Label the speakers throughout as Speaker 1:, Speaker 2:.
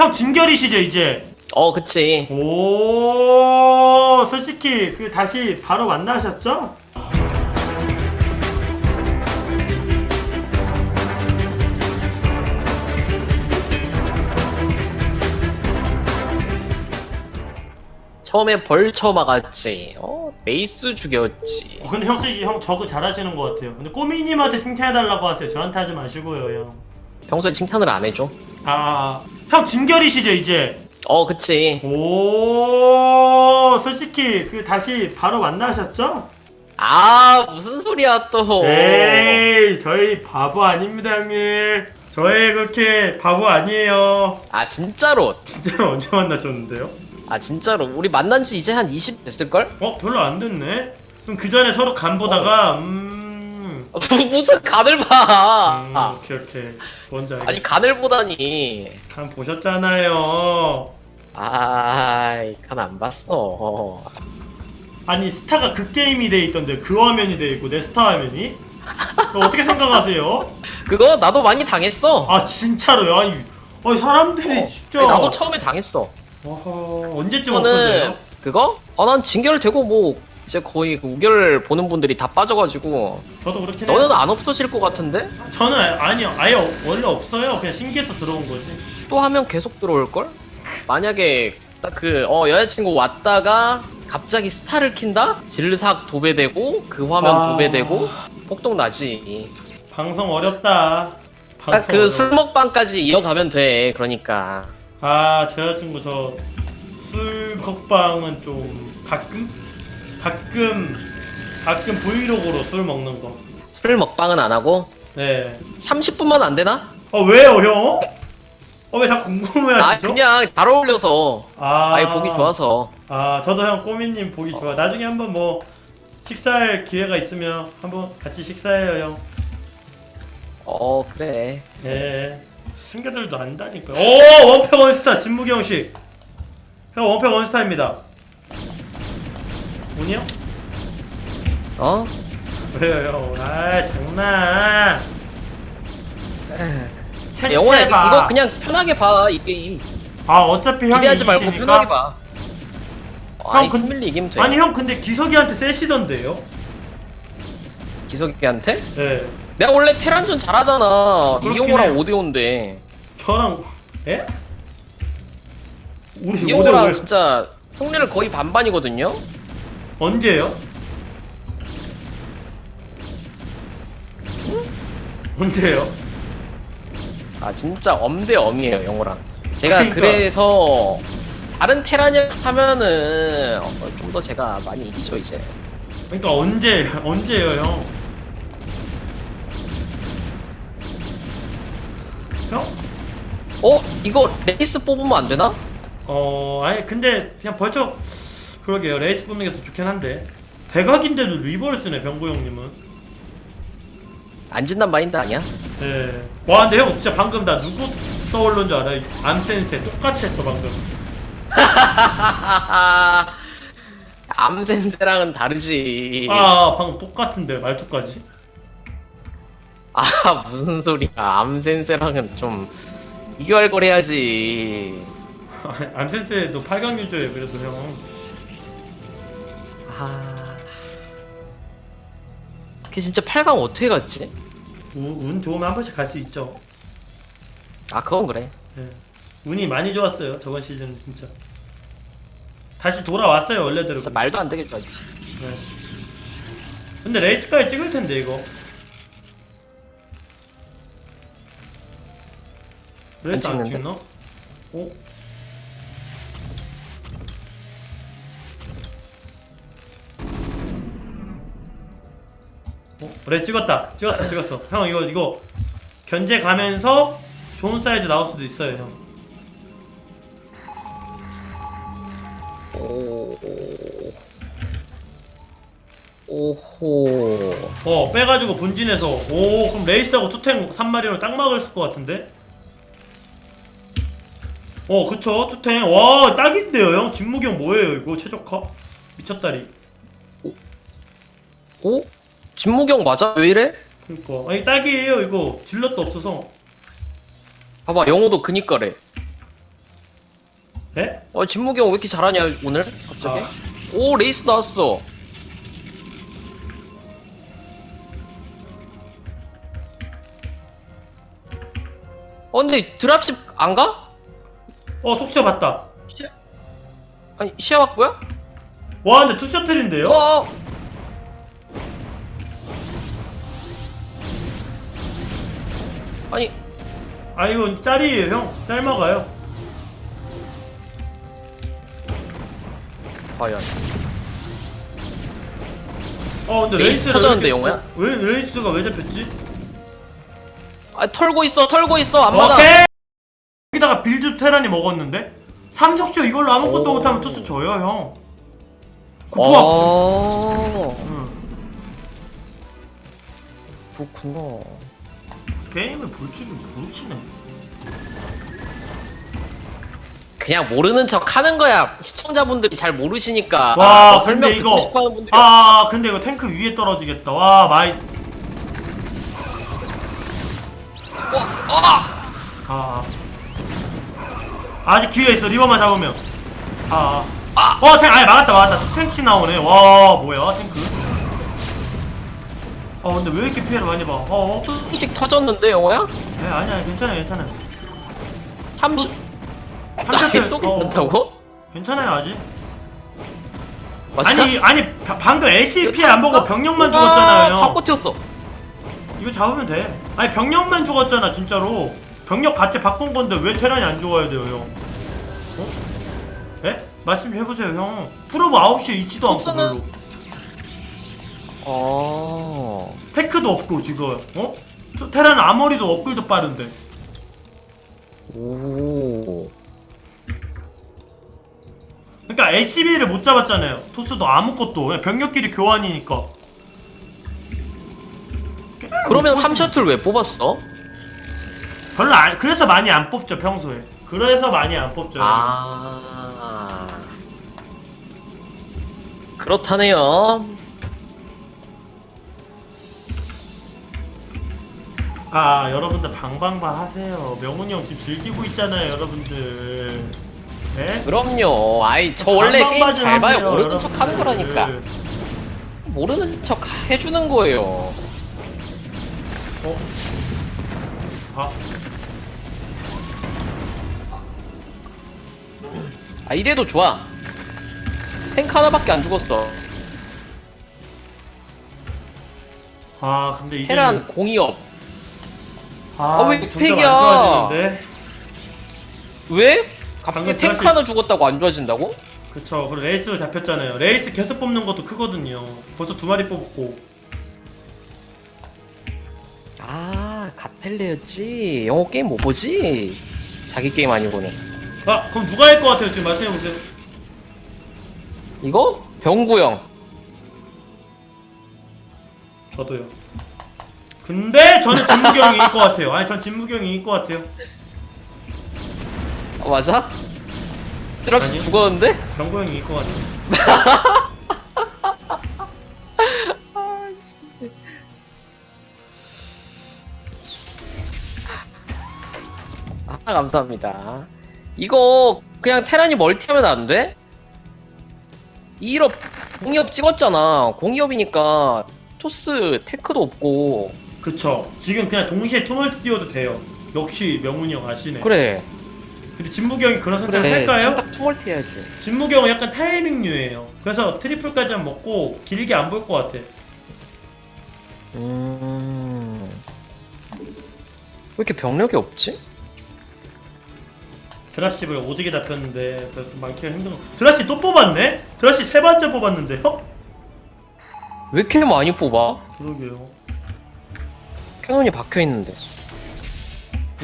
Speaker 1: 형 진결이시죠 이제?
Speaker 2: 어, 그치.
Speaker 1: 오 솔직히 그 다시 바로 만나셨죠?
Speaker 2: 처음에 벌쳐 막았지. 어, 메이스 죽였지.
Speaker 1: 어, 근데 형 솔직히 형 저거 잘하시는 것 같아요. 근데 꼬미님한테 칭찬해달라고 하세요. 저한테 하지 마시고요 형.
Speaker 2: 평소에 칭찬을 안 해줘.
Speaker 1: 아, 형 진결이시죠 이제?
Speaker 2: 어, 그치.
Speaker 1: 오 솔직히 그 다시 바로 만나셨죠?
Speaker 2: 아, 무슨 소리야, 또.
Speaker 1: 에이 저희 바보 아닙니다 형님. 저희 그렇게 바보 아니에요.
Speaker 2: 아, 진짜로.
Speaker 1: 진짜로 언제 만나셨는데요?
Speaker 2: 아, 진짜로. 우리 만난 지 이제 한 20 됐을걸?
Speaker 1: 어 별로 안 됐네. 그럼 그 전에 서로 간 보다가 음.
Speaker 2: 어, 무- 무슨 간을 봐.
Speaker 1: 음
Speaker 2: 아,
Speaker 1: 오케이 오케이. 뭔지 알겠.
Speaker 2: 아니, 간을 보다니.
Speaker 1: 간 보셨잖아요.
Speaker 2: 아이, 간 안 봤어.
Speaker 1: 아니 스타가 그 게임이 돼 있던데 그 화면이 돼 있고 내 스타 화면이? 그거 어떻게 생각하세요?
Speaker 2: 그거 나도 많이 당했어.
Speaker 1: 아 진짜로요? 아니, 아니 사람들이
Speaker 2: 어,
Speaker 1: 진짜.
Speaker 2: 아니, 나도 처음에 당했어.
Speaker 1: 어허, 언제쯤 없어져요?
Speaker 2: 그거? 어, 난 진결 되고 뭐 이제 거의 그 우결 보는 분들이 다 빠져가지고
Speaker 1: 저도 그렇긴 해요.
Speaker 2: 너는 안 없어질 것 같은데?
Speaker 1: 저는 아니요, 아예 어- 원래 없어요. 그냥 신기해서 들어온 거지.
Speaker 2: 또 하면 계속 들어올 걸? 만약에 딱 그 어 여자친구 왔다가 갑자기 스타를 킨다? 질삭 도배되고 그 화면
Speaker 1: 아.
Speaker 2: 도배되고 폭동 나지.
Speaker 1: 방송 어렵다. 방송
Speaker 2: 딱 그
Speaker 1: 어려워.
Speaker 2: 술 먹방까지 이어가면 돼. 그러니까
Speaker 1: 아, 제 여자친구 저 술 먹방은 좀 가끔 가끔 가끔 브이로그로 술 먹는 거.
Speaker 2: 술 먹방은 안 하고
Speaker 1: 네.
Speaker 2: 30분만 안 되나?
Speaker 1: 어 왜요, 형? 어왜 자꾸
Speaker 2: 아
Speaker 1: 궁금해하시죠?
Speaker 2: 그냥 잘 어울려서
Speaker 1: 아,
Speaker 2: 아예 보기 좋아서
Speaker 1: 아, 저도 형 꼬미님 보기 좋아. 나중에 한번 뭐 식사할 기회가 있으면 한번 같이 식사해요, 형.
Speaker 2: 어 그래
Speaker 1: 네. 친구들도 안다니까. 오, 원패 원스타 진무기 형식. 형 원패 원스타입니다. 운이요?
Speaker 2: 어?
Speaker 1: 왜요, 형? 아, 장난. 채-
Speaker 2: 영호야 이거, 그냥 편하게 봐 이 게임
Speaker 1: 아, 어차피 형이
Speaker 2: 기대하지 말고
Speaker 1: 이기시니까.
Speaker 2: 편하게 봐 아니
Speaker 1: 근-
Speaker 2: 큰밀리 이기면 돼
Speaker 1: 아니 형 근데 기석이한테 세시던데요?
Speaker 2: 기석이한테?
Speaker 1: 네.
Speaker 2: 내가 원래 테란전 잘하잖아
Speaker 1: 그렇긴
Speaker 2: 이용호랑
Speaker 1: 해요.
Speaker 2: 오데오인데
Speaker 1: 저랑 예? 우리
Speaker 2: 이용호랑 진짜 승리를 거의 반반이거든요
Speaker 1: 언제요? 언제요?
Speaker 2: 아 진짜 엄대 엄이에요 영호랑 제가
Speaker 1: 그러니까.
Speaker 2: 그래서 다른 테란을 하면은 좀 더 제가 많이 이기죠 이제
Speaker 1: 그러니까 언제 언제요 형? 형?
Speaker 2: 어? 이거 레이스 뽑으면 안 되나?
Speaker 1: 어 아니 근데 그냥 벌써 그러게요 레이스 뽑는 게 더 좋긴 한데. 대각인데도 리버를 쓰네 병구 형님은.
Speaker 2: 안 진단 마인드 아니야?
Speaker 1: 네. 와 근데 형 진짜 방금 나 누구 떠올른 줄 알아? 암센세 똑같았어 방금.
Speaker 2: 암센세랑은 다르지.
Speaker 1: 아 방금 똑같은데 말투까지.
Speaker 2: 아 무슨 소리야. 암센세랑은 좀 비교할 걸 해야지.
Speaker 1: 암센세도 8강 유저예요 그래도 형
Speaker 2: 아... 걔 진짜 8강 어떻게 갔지?
Speaker 1: 운, 운 좋으면 한 번씩 갈 수 있죠
Speaker 2: 아 그건 그래
Speaker 1: 네. 운이 많이 좋았어요 저번 시즌 진짜 다시 돌아왔어요 원래대로
Speaker 2: 진짜 말도 안 되게 좋아했지
Speaker 1: 네. 근데 레이스까지 찍을 텐데 이거 레이스 안
Speaker 2: 찍는데?
Speaker 1: 찍나? 어? 어? 레이스 찍었다. 찍었어 찍었어. 형 이거 이거 견제 가면서 좋은 사이즈 나올 수도 있어요 형.
Speaker 2: 오... 오호.
Speaker 1: 어 빼가지고 본진에서 오 그럼 레이스하고 투탱 3마리로 딱 막을 것 같은데? 어 그쵸 투탱. 와 딱인데요 형? 진무기 형 뭐예요 이거? 최적화? 미쳤다리.
Speaker 2: 오? 진무경 맞아? 왜 이래?
Speaker 1: 그니까 아니 딱이에요 이거 질럿도 없어서
Speaker 2: 봐봐 영호도 그니까래
Speaker 1: 네?
Speaker 2: 어 진무기 형왜 이렇게 잘하냐 오늘 갑자기?
Speaker 1: 아.
Speaker 2: 오 레이스 나왔어. 어 근데 드랍십 안 가?
Speaker 1: 어 속셔 봤다
Speaker 2: 아니 시야 확보야?
Speaker 1: 와 근데 투셔틀인데요?
Speaker 2: 어. 아
Speaker 1: 아 이거 짤이에요 형 짤막아요
Speaker 2: 과연
Speaker 1: 어 근데
Speaker 2: 레이스 터졌는데,
Speaker 1: 왜 이렇게-
Speaker 2: 영호야?
Speaker 1: 어, 왜 레이스가 왜 잡혔지?
Speaker 2: 아 털고 있어 털고 있어 안 받아.
Speaker 1: 오케이 여기다가 빌드 테란이 먹었는데 삼석조 이걸로 아무것도
Speaker 2: 오.
Speaker 1: 못하면 토스 져요 형 구토아
Speaker 2: 어
Speaker 1: 응.
Speaker 2: 그렇구나.
Speaker 1: 게임을 볼 줄은 모르시네
Speaker 2: 그냥 모르는 척 하는 거야. 시청자분들이 잘 모르시니까.
Speaker 1: 와,
Speaker 2: 아, 뭐 설명
Speaker 1: 근데
Speaker 2: 듣고
Speaker 1: 이거-
Speaker 2: 싶어하는 분들이
Speaker 1: 아 근데 이거 탱크 위에 떨어지겠다 와 마이
Speaker 2: 아!
Speaker 1: 아 아직 기회 있어 리버만 잡으면 아 아 어, 탱, 아니, 막았다, 막았다. 탱키 나오네. 와, 뭐야, 탱크. 어, 근데 왜 이렇게 피해를 많이 봐? 어, 어?
Speaker 2: 조금씩 터졌는데 영호야?
Speaker 1: 네, 아니야, 괜찮아요, 괜찮아요.
Speaker 2: 30.
Speaker 1: 삼십칠-
Speaker 2: 또
Speaker 1: 어.
Speaker 2: 괜찮다고?
Speaker 1: 괜찮아요, 아직.
Speaker 2: 맞아?
Speaker 1: 아니, 아니, 바- 방금
Speaker 2: 이거
Speaker 1: 안 보고
Speaker 2: 탑-
Speaker 1: 병력만
Speaker 2: 아,
Speaker 1: 죽었잖아요.
Speaker 2: 튀었어.
Speaker 1: 이거 잡으면 돼. 아니, 병력만 죽었잖아, 진짜로. 병력 같이 바꾼 건데 왜 테란이 안 죽어야 돼요, 형? 어? 예? 말씀 좀 해보세요, 형. 프로브 9시에 있지도 않고 별로.
Speaker 2: 어.
Speaker 1: 테크도 없고, 지금. 어? 저 테란 아머리도 업글도 빠른데.
Speaker 2: 오.
Speaker 1: 그러니까 LCB를 못 잡았잖아요. 토스도 아무것도 그냥 병력끼리 교환이니까.
Speaker 2: 그러면 3셔틀 왜 뽑았어?
Speaker 1: 별로 안, 그래서 많이 안 뽑죠 평소에. 그래서 많이 안 뽑죠.
Speaker 2: 아. 그렇다네요.
Speaker 1: 아 여러분들 방방바 하세요. 명훈이 형 지금 즐기고 있잖아요, 여러분들. 네?
Speaker 2: 그럼요. 아이 저 원래 게임 잘 봐요.
Speaker 1: 하세요,
Speaker 2: 모르는 척 하는
Speaker 1: 여러분들.
Speaker 2: 거라니까. 모르는 척 해주는 거예요.
Speaker 1: 어? 아,
Speaker 2: 아 이래도 좋아. 탱크 하나밖에 안 죽었어.
Speaker 1: 아 근데 이제
Speaker 2: 테란 공이업.
Speaker 1: 아,
Speaker 2: 아, 왜
Speaker 1: 점점
Speaker 2: 팩이야?
Speaker 1: 안 좋아지는데.
Speaker 2: 왜? 갑자기
Speaker 1: 방금
Speaker 2: 탱크
Speaker 1: 드라시-
Speaker 2: 하나 죽었다고 안 좋아진다고?
Speaker 1: 그쵸. 그리고 레이스 잡혔잖아요. 레이스 계속 뽑는 것도 크거든요. 벌써 두 마리 뽑았고.
Speaker 2: 아 가펠레였지. 영어 게임 못 보지. 자기 게임 아니고는.
Speaker 1: 아 그럼 누가 할 것 같아요? 지금 말씀해 보세요.
Speaker 2: 이거 병구형.
Speaker 1: 저도요. 근데 저는 진무경이 이길 것 같아요. 아니 전 진무경이 이길 것 같아요.
Speaker 2: 어, 맞아? 드랍십
Speaker 1: 아니요.
Speaker 2: 죽었는데?
Speaker 1: 병구 형이 이길 것 같아요.
Speaker 2: 아 감사합니다. 이거 그냥 테란이 멀티하면 안 돼? 2업 공이업 찍었잖아. 공이업이니까 토스 테크도 없고
Speaker 1: 그쵸. 지금 그냥 동시에 투멀티 띄워도 돼요. 역시 명훈이 형 아시네.
Speaker 2: 그래
Speaker 1: 근데 진무기 형이 그런 선택을
Speaker 2: 그래
Speaker 1: 할까요?
Speaker 2: 딱 투멀티 해야지.
Speaker 1: 진무기 형은 약간 타이밍류예요. 그래서 트리플까지만 먹고 길게 안 볼 것 같아.
Speaker 2: 음... 왜 이렇게 병력이 없지?
Speaker 1: 드랍십을 오지게 잡혔는데 그래서 좀 많기가 힘든 거. 드랍십 또 뽑았네? 드랍십 세 번째 뽑았는데요?
Speaker 2: 왜 이렇게 많이 뽑아?
Speaker 1: 그러게요.
Speaker 2: 캐논이 박혀 있는데.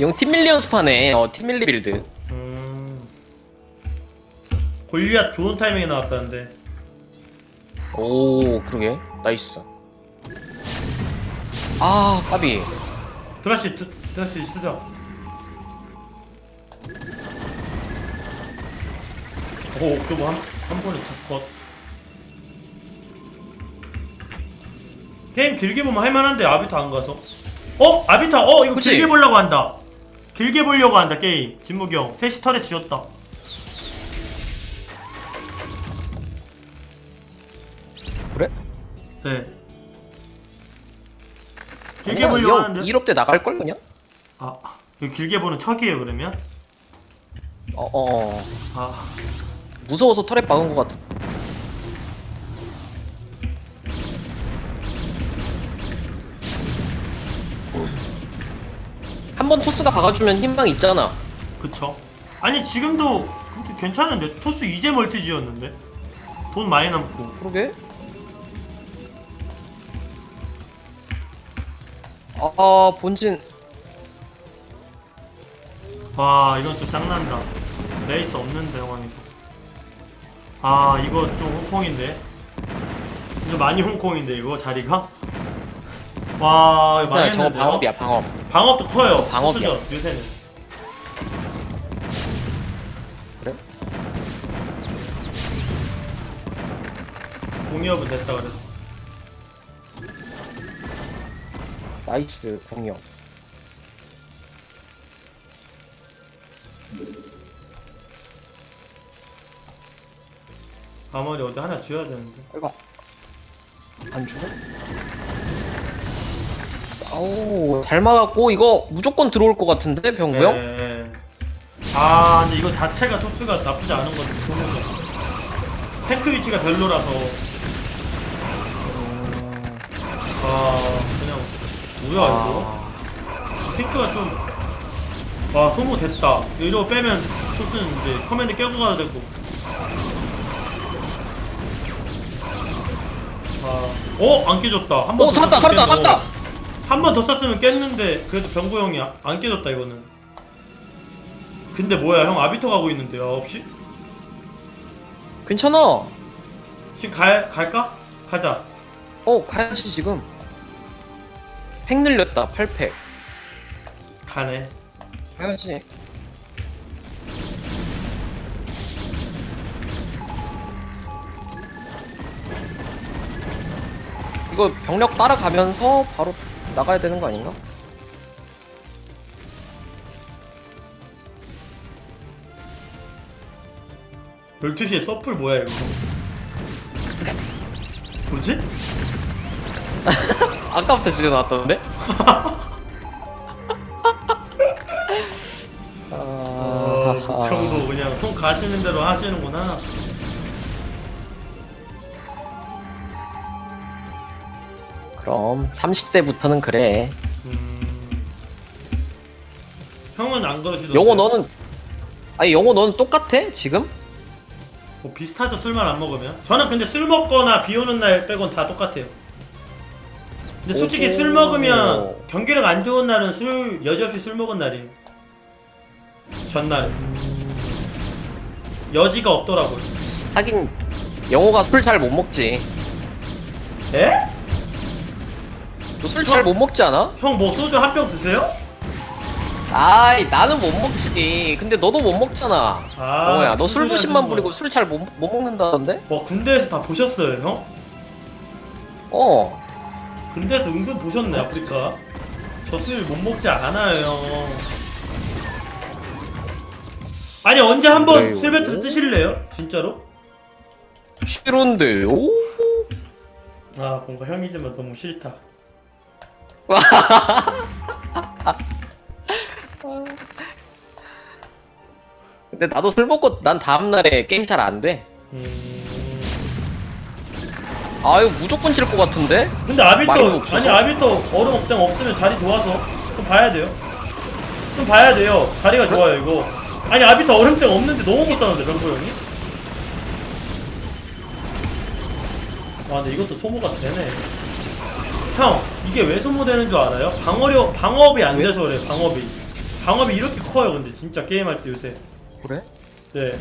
Speaker 2: 영 팀밀리 연습하네. 어 팀밀리 빌드.
Speaker 1: 음. 골리앗 좋은 타이밍에 나왔다는데.
Speaker 2: 오 그러게 나이스. 아 까비.
Speaker 1: 드랍십 드- 드랍십 쓰자. 오, 옥저버 한, 한 번에 두 컷. 게임 길게 보면 할만한데 아비타 안 가서. 어? 아비타 어 이거
Speaker 2: 그치?
Speaker 1: 길게 보려고 한다 길게 보려고 한다 게임 진무기 형 셋이 털에 쥐었다 그래? 네 길게 보려고 하는데
Speaker 2: 1업대 나갈 걸 그냥?
Speaker 1: 아 이거 길게 보는 척이에요 그러면?
Speaker 2: 어어 어,
Speaker 1: 아
Speaker 2: 무서워서 털에 박은 것 같아. 한 번 토스가 박아주면 희망 있잖아.
Speaker 1: 그쵸. 아니 지금도 괜찮은데 토스 이제 멀티지였는데 돈 많이 남고.
Speaker 2: 그러게. 아, 본진.
Speaker 1: 와 이건 좀 짱난다. 레이스 없는데 상황에서. 아 이거 좀 홍콩인데. 이거 많이 홍콩인데 이거 자리가. 와 이거
Speaker 2: 그냥 저거
Speaker 1: 망했는데요.
Speaker 2: 방업이야, 방업.
Speaker 1: 방업도 커요.
Speaker 2: 방업이야.
Speaker 1: 토스죠, 요새는.
Speaker 2: 그래?
Speaker 1: 공이업은 됐다 그래서.
Speaker 2: 나이스, 공격.
Speaker 1: 가머리 어디 하나 지어야 되는데.
Speaker 2: 이거. 안 죽어? 아우, 잘 막았고, 이거 무조건 들어올 것 같은데, 병구 형?
Speaker 1: 예. 아 근데 이거 자체가 토스가 나쁘지 않은 건데 소모가. 탱크 위치가 별로라서. 아 그냥 뭐야 이거. 탱크가 좀. 와 소모 됐다. 이거 빼면 토스는 이제 커맨드 깨고 가야 되고. 아, 어? 안 깨졌다. 한번
Speaker 2: 오, 살았다, 살았다, 살았다!
Speaker 1: 한 번 더 썼으면 깼는데 그래도 병구 형이 아- 안 깨졌다 이거는. 근데 뭐야 형 아비터 가고 있는데요 9시?
Speaker 2: 괜찮아.
Speaker 1: 지금 갈, 갈까? 가자
Speaker 2: 어, 가야지, 지금. 팩 늘렸다, 8팩.
Speaker 1: 가네
Speaker 2: 가야지. 이거 병력 따라가면서 바로 나가야 되는 거 아닌가?
Speaker 1: 열 12시에 서플 뭐야 이거 뭐지?
Speaker 2: 아까부터 지금 나왔던데?
Speaker 1: 어,
Speaker 2: 아,
Speaker 1: 평소 그냥 손 가시는 대로 하시는구나
Speaker 2: 그럼 30대부터는 그래.
Speaker 1: 음... 형은 안 그러시던데
Speaker 2: 영호 너는 아니 영호 너는 똑같아 지금?
Speaker 1: 뭐 비슷하죠 술만 안 먹으면 저는 근데 술 먹거나 비 오는 날 빼곤 다 똑같아요 근데 솔직히
Speaker 2: 오호.
Speaker 1: 술 먹으면 경기력 안 좋은 날은 술 여지없이 술 먹은 날이에요 전날은 여지가 없더라고요
Speaker 2: 하긴 영호가 술 잘 못 먹지.
Speaker 1: 에?
Speaker 2: 너 술 잘 못 먹지 않아?
Speaker 1: 형 뭐 소주 한 병 드세요?
Speaker 2: 아이 나는 못 먹지. 근데 너도 못 먹잖아.
Speaker 1: 아,
Speaker 2: 영호야 너
Speaker 1: 무슨
Speaker 2: 술
Speaker 1: 소리
Speaker 2: 부심만 부리고? 술 잘 못 못 먹는다던데?
Speaker 1: 뭐 군대에서 다 보셨어요 형?
Speaker 2: 어.
Speaker 1: 군대에서 은근 보셨네 아프리카 저 술 못 먹지 않아요 형 아니 언제 한번
Speaker 2: 그래요?
Speaker 1: 술배트 뜨실래요? 진짜로?
Speaker 2: 싫은데. 오.
Speaker 1: 아 뭔가 형이지만 너무 싫다
Speaker 2: 근데 나도 술 먹고 난 다음 날에 게임 잘 안 돼.
Speaker 1: 음...
Speaker 2: 아 이거 무조건 질 것 같은데?
Speaker 1: 근데
Speaker 2: 많이 없어서?
Speaker 1: 아니 아비터 얼음 억당 없으면 자리 좋아서. 좀 봐야 돼요. 좀 봐야 돼요. 자리가 좋아요 이거. 아니 아비터 얼음땡 없는데 너무 못 사는데 병구 형이? 아 근데 이것도 소모가 되네 형 이게 왜 소모되는 줄 알아요? 방어력 방업이 안
Speaker 2: 왜?
Speaker 1: 돼서 그래 방업이 방업이 이렇게 커요 근데 진짜 게임할 때 요새
Speaker 2: 그래?
Speaker 1: 네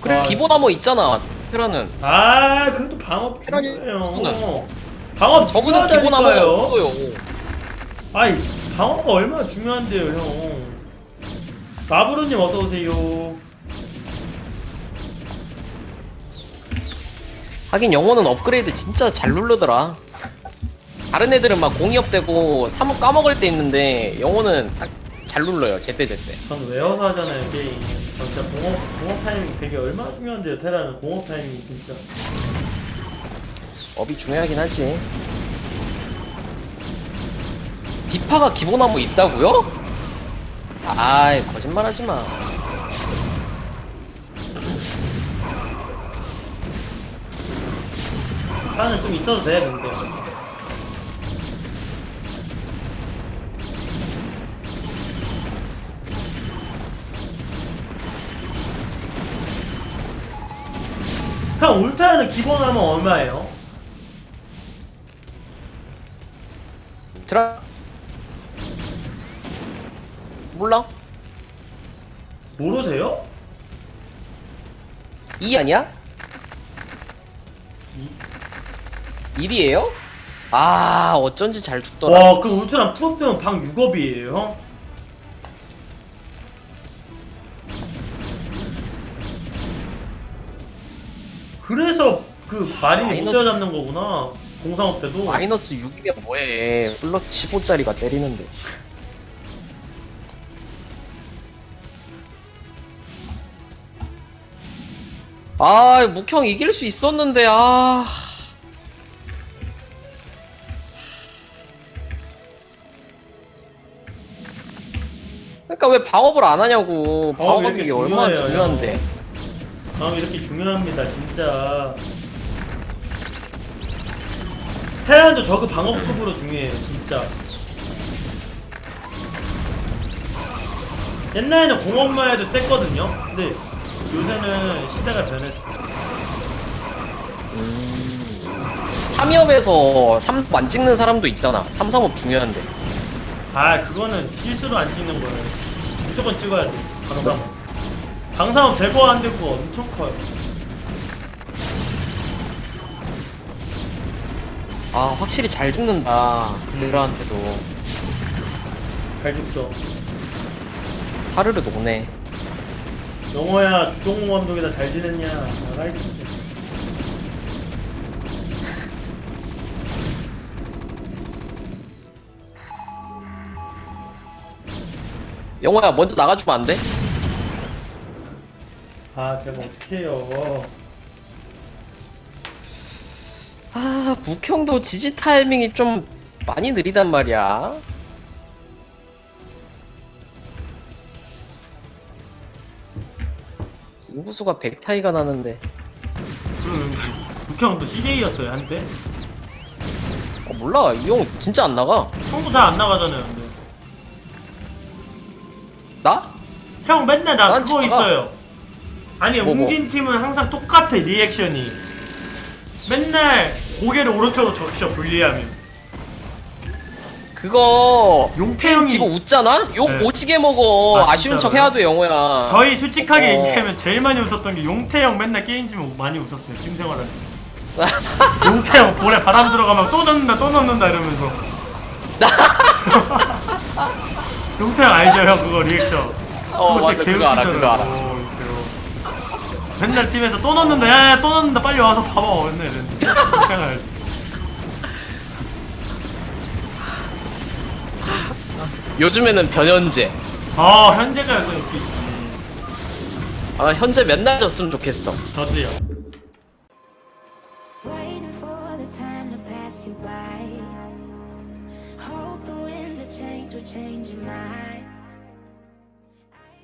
Speaker 2: 그래
Speaker 1: 아.
Speaker 2: 기본 암호 있잖아. 테라는.
Speaker 1: 아, 그것도 방업
Speaker 2: 테란이
Speaker 1: 중요해요. 방업
Speaker 2: 저거는 기본 암호가
Speaker 1: 중요하다니까요.
Speaker 2: 없어요.
Speaker 1: 아이, 방어가 얼마나 중요한데요, 형. 마브로님 어서 오세요.
Speaker 2: 하긴 영호는 업그레이드 진짜 잘 누르더라. 다른 애들은 막 공이업 되고 사뭇 까먹을 때 있는데 영호는 딱 잘 눌러요 제때 제때.
Speaker 1: 전 외워서 하잖아요, 게임. 전 진짜 공업, 공업 타이밍 되게 얼마나 중요한데요, 테라는 공업 타이밍이 진짜.
Speaker 2: 업이 중요하긴 하지. 디파가 기본 암호 있다고요? 아이 거짓말하지 마.
Speaker 1: 파는 좀 있어도 돼 근데 형 울타는 기본 하면 얼마예요?
Speaker 2: 드라 몰라?
Speaker 1: 모르세요?
Speaker 2: 이 아니야? 1이에요? 아 어쩐지 잘 죽더라.
Speaker 1: 와, 그 울트라 프로필은 방 6업이에요, 형? 그래서 그 마린이 못
Speaker 2: 마이너스-
Speaker 1: 때려잡는 거구나. 공상업 때도.
Speaker 2: 마이너스 6이면 뭐해? 플러스 15짜리가 때리는데. 아, 묵형 이길 수 있었는데, 아. 그러니까 왜 방업을 안 하냐고.
Speaker 1: 왜
Speaker 2: 방업이
Speaker 1: 이게
Speaker 2: 얼마나
Speaker 1: 중요해요,
Speaker 2: 중요한데.
Speaker 1: 아, 이렇게 중요합니다, 진짜. 태양도 저그 방어급으로 중요해요, 진짜. 옛날에는 공업만 해도 셌거든요? 근데 요새는 시대가 변했어.
Speaker 2: 3위업에서 3업 안 찍는 사람도 있잖아. 3, 3업 중요한데.
Speaker 1: 아 그거는 실수로 안 찍는 거예요 무조건 찍어야 돼 방사업 방사업 되고 안 되고 엄청 커요
Speaker 2: 아, 확실히 잘 죽는다. 그들한테도.
Speaker 1: 잘 죽죠
Speaker 2: 사르르 녹네.
Speaker 1: 영호야 주종호 감독이다 잘 지냈냐 나가 있을
Speaker 2: 영호야, 먼저 나가주면 안 돼?
Speaker 1: 아 제가 어떡해요
Speaker 2: 아, 묵형도 지지 타이밍이 좀 많이 느리단 말이야. 인구수가 100 차이가 나는데.
Speaker 1: 그럼 국형도 CJ였어요 한때
Speaker 2: 어, 몰라. 이 형 진짜 안 나가.
Speaker 1: 형도 잘 안 나가잖아요 근데
Speaker 2: 나?
Speaker 1: 형 맨날 나
Speaker 2: 난
Speaker 1: 그거
Speaker 2: 작아.
Speaker 1: 있어요 아니
Speaker 2: 뭐, 뭐?
Speaker 1: 웅진 팀은 항상 똑같아 리액션이 맨날 고개를 오른쪽으로 적셔 불리하면
Speaker 2: 그거
Speaker 1: 용태형이-
Speaker 2: 지고 웃잖아? 욕
Speaker 1: 네.
Speaker 2: 오지게 먹어.
Speaker 1: 아,
Speaker 2: 아, 쉬운 척
Speaker 1: 진짜로요?
Speaker 2: 해야 돼, 영호야.
Speaker 1: 저희 솔직하게
Speaker 2: 어.
Speaker 1: 얘기하면 제일 많이 웃었던 게 용태형 맨날 게임 지면 많이 웃었어요 팀 생활할 때 용태형 볼에 바람 들어가면 또 넣는다 또 넣는다 이러면서 용태형 알죠 형 그거 리액션
Speaker 2: 어,
Speaker 1: 그거
Speaker 2: 맞아.
Speaker 1: 진짜
Speaker 2: 그거 알아, 그거 알아.
Speaker 1: 용태형. 맨날 팀에서 또 넣는다 야야 또 넣는다 빨리 와서 봐봐 맨날 이랬는데.
Speaker 2: 요즘에는 변현재.
Speaker 1: 아 현재가 요새 웃기지
Speaker 2: 아, 현재 맨날 졌으면 좋겠어.
Speaker 1: 저도요